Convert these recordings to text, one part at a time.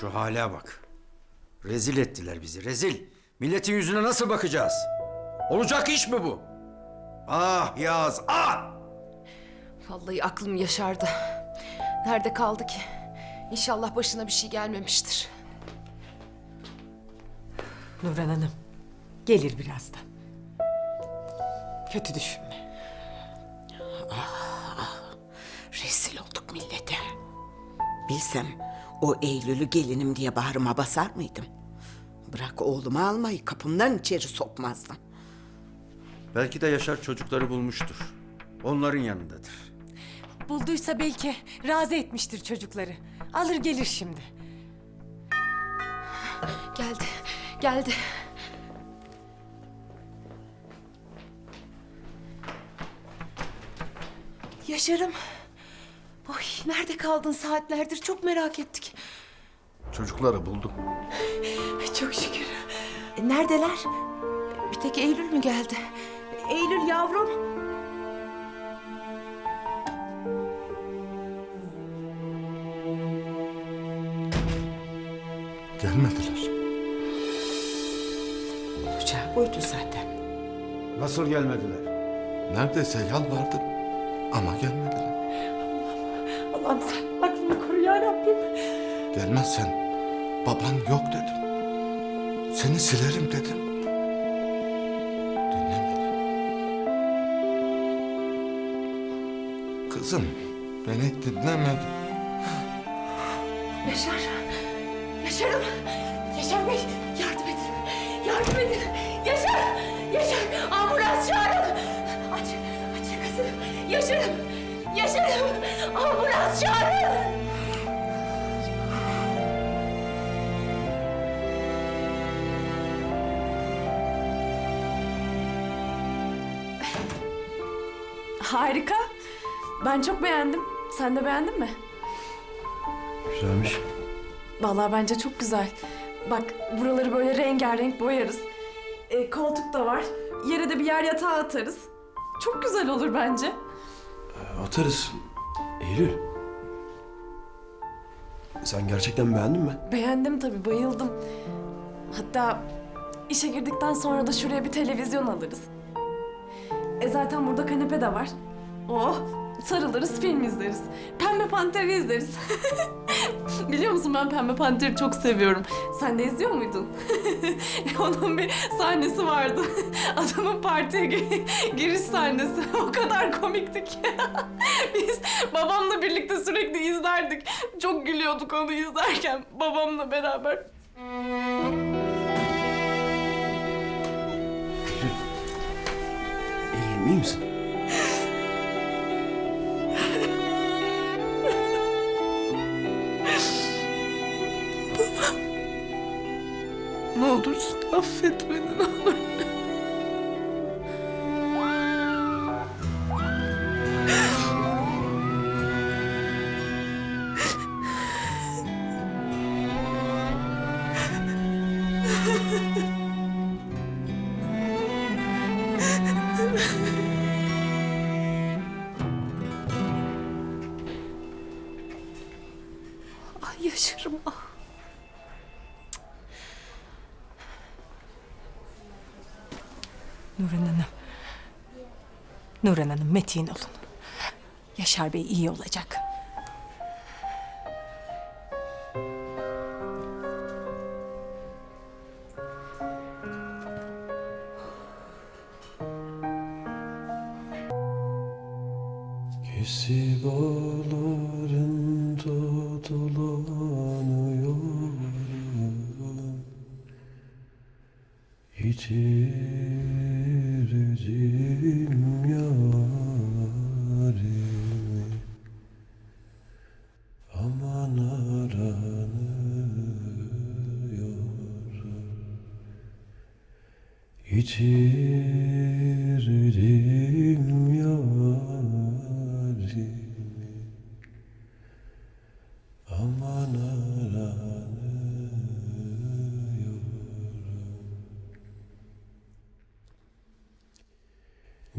Şu hale bak. Rezil ettiler bizi, rezil. Milletin yüzüne nasıl bakacağız? Olacak iş mi bu? Ah Yaz, ah! Vallahi aklım yaşardı. Nerede kaldı ki? İnşallah başına bir şey gelmemiştir. Nurhan Hanım gelir birazdan. Kötü düşünme. Rezil olduk millete. Bilsem o Eylül'ü gelinim diye bağrıma basar mıydım? Bırak oğlumu almayı kapımdan içeri sokmazdım. Belki de Yaşar çocukları bulmuştur. Onların yanındadır. Bulduysa belki razı etmiştir çocukları. Alır gelir şimdi. Geldi, geldi. Yaşarım. Nerede kaldın saatlerdir? Çok merak ettik. Çocukları buldum. Çok şükür. E, neredeler? Bir tek Eylül mü geldi? Eylül yavrum. Gelmediler. Olacağı buydu zaten. Nasıl gelmediler? Neredeyse yalvardım ama gelmediler. Allah'ım sen aklını koru ya Rabbim. Gelmezsen baban yok dedim. Seni silerim dedim. Dinlemedi. Kızım beni dinlemedi. Yaşar. Yaşarım. Yaşar Bey yardım edin. Yardım edin. Yaşar. Yaşar. Ambulans çağırın. Aç. Aç yakasını. Yaşarım. Yaşarım. Ambulans çağırın. Harika. Ben çok beğendim. Sen de beğendin mi? Güzelmiş. Vallahi bence çok güzel. Bak buraları böyle rengarenk boyarız. E, koltuk da var. Yere de bir yer yatağı atarız. Çok güzel olur bence. Atarız. Eylül. Sen gerçekten beğendin mi? Beğendim tabii, bayıldım. Hatta işe girdikten sonra da şuraya bir televizyon alırız. E zaten burada kanepe de var. Oh, sarılırız, film izleriz. Pembe Panter'i izleriz. Biliyor musun ben Pembe Panter'i çok seviyorum. Sen de izliyor muydun? Onun bir sahnesi vardı. Adamın partiye gi- giriş sahnesi. O kadar komikti ki. Biz babamla birlikte sürekli izlerdik. Çok gülüyorduk onu izlerken babamla beraber. Eylül iyi misin? Ne olursun affet beni ne olur. Ay Yaşarım. Ah. Nurhan Hanım. Nurhan Hanım metin olun. Yaşar Bey iyi olacak. Kesip ağlarında dolanıyorum Yitirdim yarimi Aman aranıyorum. Yitirdim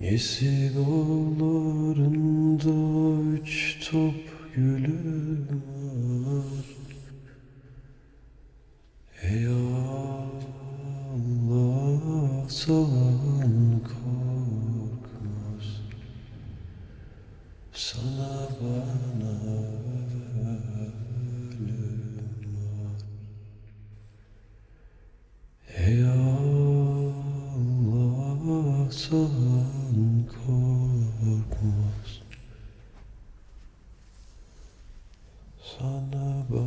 Yesin oğlarında üç top gülüm var Ey Allah sana korkmaz. Sana bana korkmaz Sana bak.